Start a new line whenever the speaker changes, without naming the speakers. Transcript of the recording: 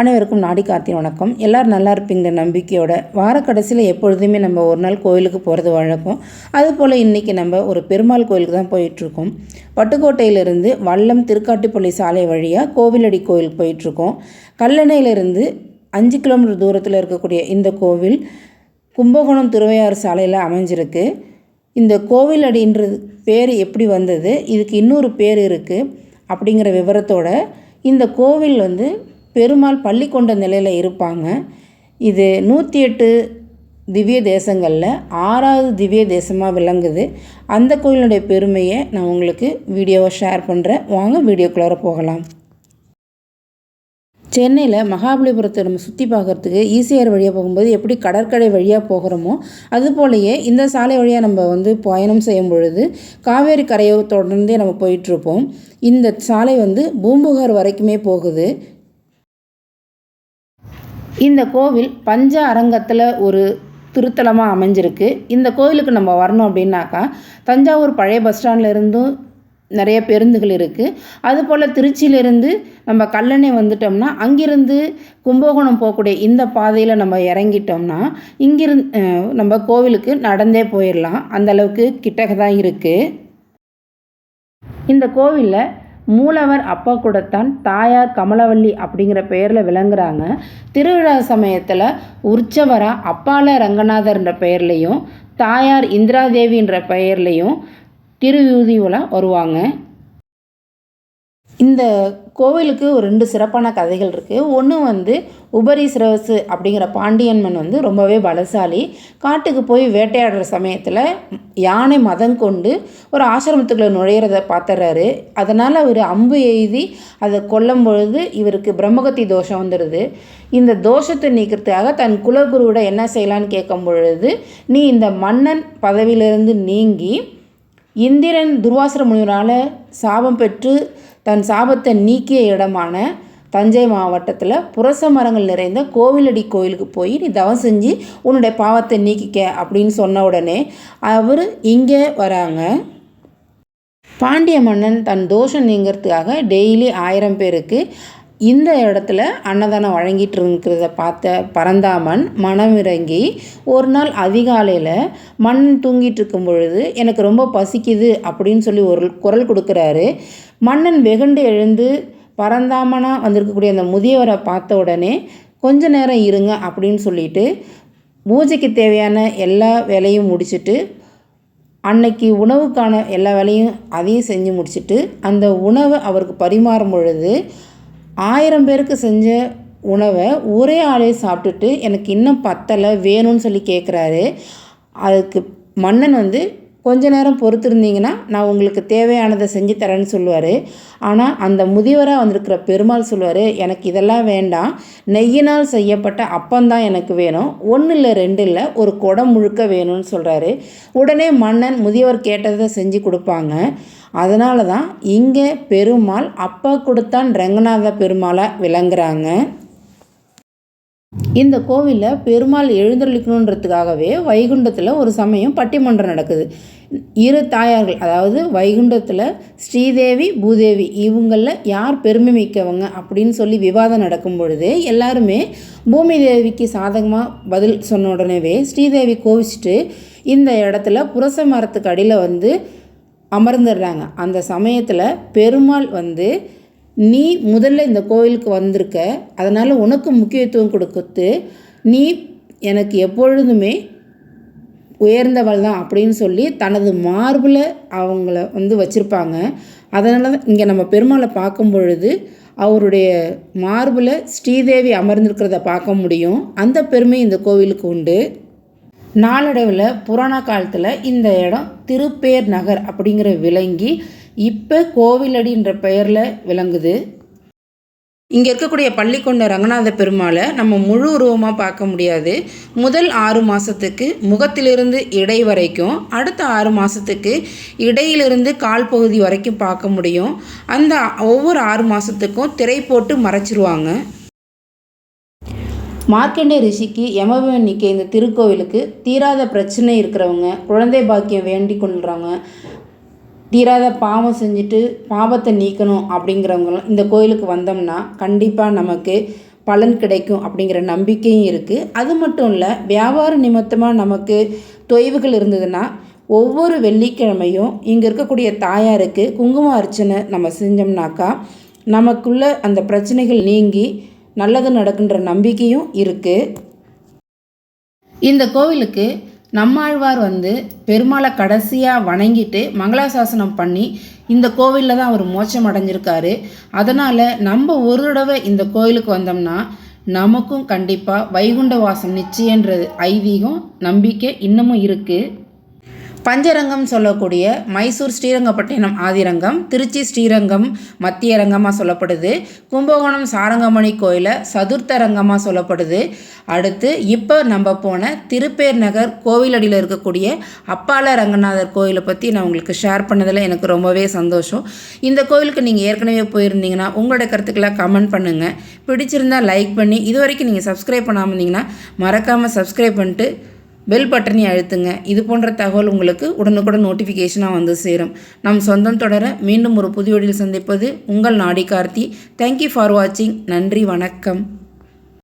அனைவருக்கும் நாடி கார்த்தி வணக்கம். எல்லோரும் நல்லா இருப்பீங்க நம்பிக்கையோட வார கடைசியில் எப்பொழுதுமே நம்ம ஒரு நாள் கோயிலுக்கு போகிறது வழக்கம். அதுபோல் இன்றைக்கி நம்ம ஒரு பெருமாள் கோயிலுக்கு தான் போயிட்டுருக்கோம். பட்டுக்கோட்டையிலிருந்து வல்லம் திருக்காட்டுப்பள்ளி சாலை வழியாக கோவிலடி கோயிலுக்கு போயிட்டுருக்கோம். கல்லணையிலிருந்து அஞ்சு கிலோமீட்டர் தூரத்தில் இருக்கக்கூடிய இந்த கோவில் கும்பகோணம் திருவையாறு சாலையில் அமைஞ்சிருக்கு. இந்த கோவிலடின்றது பேர் எப்படி வந்தது? இதுக்கு இன்னொரு பேர் இருக்குது அப்படிங்கிற விவரத்தோட இந்த கோவில் வந்து பெருமாள் பள்ளி கொண்ட நிலையில் இருப்பாங்க. இது நூற்றி எட்டு திவ்ய தேசங்களில் ஆறாவது திவ்ய தேசமாக விளங்குது. அந்த கோயிலுடைய பெருமையை நான் உங்களுக்கு வீடியோவை ஷேர் பண்ணுறேன் வாங்க வீடியோக்குள்ளார போகலாம். சென்னையில் மகாபலிபுரத்தை நம்ம சுற்றி பார்க்குறதுக்கு ஈசிஆர் வழியாக போகும்போது எப்படி கடற்கரை வழியாக போகிறோமோ அதுபோலயே இந்த சாலை வழியாக நம்ம வந்து பயணம் செய்யும் பொழுது காவேரி கரையை தொடர்ந்தே நம்ம போயிட்டுருப்போம் இந்த சாலை வந்து பூம்புகார் வரைக்குமே போகுது. இந்த கோவில் பஞ்ச அரங்கத்தில் ஒரு திருத்தலமாக அமைஞ்சிருக்கு. இந்த கோவிலுக்கு நம்ம வரணும் அப்படின்னாக்கா தஞ்சாவூர் பழைய பஸ் ஸ்டாண்ட்லேருந்தும் நிறைய பேருந்துகள் இருக்குது அதுபோல் திருச்சியிலேருந்து நம்ம கல்லணை வந்துட்டோம்னா அங்கிருந்து கும்பகோணம் போகக்கூடிய இந்த பாதையில் நம்ம இறங்கிட்டோம்னா இங்கிருந்து நம்ம கோவிலுக்கு நடந்தே போயிடலாம். அந்தளவுக்கு கிட்டக தான் இருக்குது இந்த கோவிலில் மூலவர் அப்பா கூடத்தான் தாயார் கமலவல்லி அப்படிங்கிற பெயரில் விளங்குறாங்க. திருவிழா சமயத்தில் உற்சவராக அப்பால ரங்கநாதர்ன்ற பெயர்லேயும் தாயார் இந்திராதேவின்ற பெயர்லேயும் உலா வருவாங்க. இந்த கோவிலுக்கு ஒரு ரெண்டு சிறப்பான கதைகள் இருக்குது ஒன்று வந்து உபரி சிரவசு அப்படிங்கிற பாண்டியன்மன் வந்து ரொம்பவே பலசாலி. காட்டுக்கு போய் வேட்டையாடுற சமயத்தில் யானை மதம் கொண்டு ஒரு ஆசிரமத்துக்குள்ளே நுழையிறத பார்த்துறாரு அதனால் அவர் அம்பு எய்தி அதை கொல்லும் பொழுது இவருக்கு பிரம்மகத்தி தோஷம் வந்துடுது இந்த தோஷத்தை நீக்கிறதுக்காக தன் குலகுருவிட என்ன செய்யலான்னு கேட்கும் பொழுது நீ இந்த மன்னன் பதவியிலிருந்து நீங்கி இந்திரன் துர்வாசர முனிவரால் சாபம் பெற்று தன் சாபத்தை நீக்கிய இடமான தஞ்சை மாவட்டத்தில் புரச மரங்கள் நிறைந்த கோவிலடி கோயிலுக்கு போய் நீ தவம் செஞ்சு உன்னுடைய பாவத்தை நீக்கிக்க அப்படின்னு சொன்ன உடனே அவர் இங்கே வராங்க. பாண்டிய மன்னன் தன் தோஷம் நீங்கிறதுக்காக டெய்லி ஆயிரம் பேருக்கு இந்த இடத்துல அன்னதானம் வழங்கிட்டு இருக்கிறத பார்த்த பரந்தாமன் மனமிறங்கி ஒரு நாள் அதிகாலையில் மண் தூங்கிட்டு இருக்கும் பொழுது எனக்கு ரொம்ப பசிக்குது அப்படின்னு சொல்லி ஒரு குரல் கொடுக்குறாரு. மன்னன் வெகுண்டு எழுந்து பரந்தாமனாக வந்திருக்கக்கூடிய அந்த முதியவரை பார்த்த உடனே கொஞ்ச நேரம் இருங்க அப்படின்னு சொல்லிட்டு பூஜைக்கு தேவையான எல்லா வேலையும் முடிச்சுட்டு அன்னைக்கு உணவுக்கான எல்லா வேலையும் அதையும் செஞ்சு முடிச்சுட்டு அந்த உணவை அவருக்கு பரிமாறும் பொழுது ஆயிரம் பேருக்கு செஞ்ச உணவை ஒரே ஆளே சாப்பிட்டுட்டு எனக்கு இன்னும் பத்தலை வேணும்னு சொல்லி கேட்குறாரு அதுக்கு மன்னன் வந்து கொஞ்ச நேரம் பொறுத்திருந்தீங்கன்னா நான் உங்களுக்கு தேவையானதை செஞ்சு தரேன்னு சொல்லுவார். ஆனால் அந்த முதியவராக வந்திருக்கிற பெருமாள் சொல்லுவார் எனக்கு இதெல்லாம் வேண்டாம். நெய்யினால் செய்யப்பட்ட அப்பந்தான் எனக்கு வேணும். ஒன்று இல்லை ரெண்டு இல்லை ஒரு குடம் முழுக்க வேணும்னு சொல்கிறாரு உடனே மன்னன் முதியவர் கேட்டதை செஞ்சு கொடுப்பாங்க. அதனால தான் இங்கே பெருமாள் அப்பா கொடுத்தான் ரங்கநாத பெருமாளாக விளங்குறாங்க. இந்த கோவிலில் பெருமாள் எழுந்தருளிக்கணுன்றதுக்காகவே வைகுண்டத்தில் ஒரு சமயம் பட்டிமன்றம் நடக்குது. இரு தாயார்கள் அதாவது வைகுண்டத்தில் ஸ்ரீதேவி பூதேவி இவங்களில் யார் பெருமை மிக்கவங்க அப்படின்னு சொல்லி விவாதம் நடக்கும் பொழுது எல்லாருமே பூமி தேவிக்கு சாதகமாக பதில் சொன்ன உடனேவே ஸ்ரீதேவி கோவிச்சுட்டு இந்த இடத்துல புரச மரத்துக்கு அடியில் வந்து அமர்ந்துடுறாங்க. அந்த சமயத்தில் பெருமாள் வந்து நீ முதல்ல இந்த கோவிலுக்கு வந்திருக்க. அதனால் உனக்கு முக்கியத்துவம் கொடுக்குறது நீ எனக்கு எப்பொழுதுமே உயர்ந்தவள் தான் அப்படின்னு சொல்லி தனது மார்பில் அவங்கள வந்து வச்சுருப்பாங்க. அதனால தான் இங்கே நம்ம பெருமாளை பார்க்கும் பொழுது அவருடைய மார்பில் ஸ்ரீதேவி அமர்ந்திருக்கிறத பார்க்க முடியும். அந்த பெருமை இந்த கோவிலுக்கு உண்டு. நாளடைவில் புராண காலத்தில் இந்த இடம் திருப்பேர் நகர் அப்படிங்கிற விளங்கி இப்போ கோவிலடின்ற பெயரில் விளங்குது. இங்கே இருக்கக்கூடிய பள்ளிக்கொண்ட ரங்கநாத பெருமாளை நம்ம முழு உருவமாக பார்க்க முடியாது. முதல் ஆறு மாதத்துக்கு முகத்திலிருந்து இடை வரைக்கும் அடுத்த ஆறு மாதத்துக்கு இடையிலிருந்து கால் பகுதி வரைக்கும் பார்க்க முடியும். அந்த ஒவ்வொரு ஆறு மாதத்துக்கும் திரை போட்டு மறைச்சிருவாங்க. மார்க்கண்டே ரிஷிக்கு யமபவனிக்கு இந்த திருக்கோவிலுக்கு தீராத பிரச்சனை இருக்கிறவங்க குழந்தை பாக்கியம் வேண்டி கொள்கிறாங்க தீராத பாவம் செஞ்சுட்டு பாவத்தை நீக்கணும் அப்படிங்கிறவங்களும் இந்த கோயிலுக்கு வந்தோம்னா கண்டிப்பாக நமக்கு பலன் கிடைக்கும் அப்படிங்கிற நம்பிக்கையும் இருக்குது அது மட்டும் இல்லை வியாபார நிமித்தமாக நமக்கு தொய்வுகள் இருந்ததுன்னா ஒவ்வொரு வெள்ளிக்கிழமையும் இங்கே இருக்கக்கூடிய தாயாருக்கு குங்கும அர்ச்சனை நம்ம செஞ்சோம்னாக்கா நமக்குள்ள அந்த பிரச்சனைகள் நீங்கி நல்லது நடக்குன்ற நம்பிக்கையும் இருக்குது இந்த கோவிலுக்கு நம்மாழ்வார் வந்து பெருமாளை கடைசியாக வணங்கிட்டு மங்களாசாசனம் பண்ணி இந்த கோவிலில் தான் அவர் மோட்சம் அடைஞ்சிருக்காரு. அதனால் நம்ம ஒரு தடவை இந்த கோவிலுக்கு வந்தோம்னா நமக்கும் கண்டிப்பாக வைகுண்ட வாசம் நிச்சயன்றது ஐதீகம் நம்பிக்கை இன்னமும் இருக்குது பஞ்சரங்கம் சொல்லக்கூடிய மைசூர் ஸ்ரீரங்கப்பட்டினம் ஆதிரங்கம் திருச்சி ஸ்ரீரங்கம் மத்திய ரங்கமாக சொல்லப்படுது. கும்பகோணம் சாரங்கமணி கோயிலை சதுர்த்த ரங்கமாக சொல்லப்படுது. அடுத்து இப்போ நம்ம போன திருப்பேர் நகர் கோவிலடியில் இருக்கக்கூடிய அப்பால ரங்கநாதர் கோயிலை பற்றி நான் உங்களுக்கு ஷேர் பண்ணதில் எனக்கு ரொம்பவே சந்தோஷம். இந்த கோயிலுக்கு நீங்கள் ஏற்கனவே போயிருந்தீங்கன்னா உங்களோட கருத்துக்களை கமெண்ட் பண்ணுங்கள் பிடிச்சிருந்தால் லைக் பண்ணி இது வரைக்கும் நீங்கள் சப்ஸ்கிரைப் பண்ணாமல் இருந்தீங்கன்னா மறக்காமல் சப்ஸ்கிரைப் பண்ணிட்டு பெல் பட்டனை அழுத்துங்க. இது போன்ற தகவல் உங்களுக்கு உடனுக்குடன் நோட்டிஃபிகேஷனாக வந்து சேரும். நம் சொந்தம் தொடர மீண்டும் ஒரு புதியோடில் சந்திப்பது உங்கள் நாடி கார்த்தி தேங்க்யூ ஃபார் வாட்சிங் நன்றி வணக்கம்.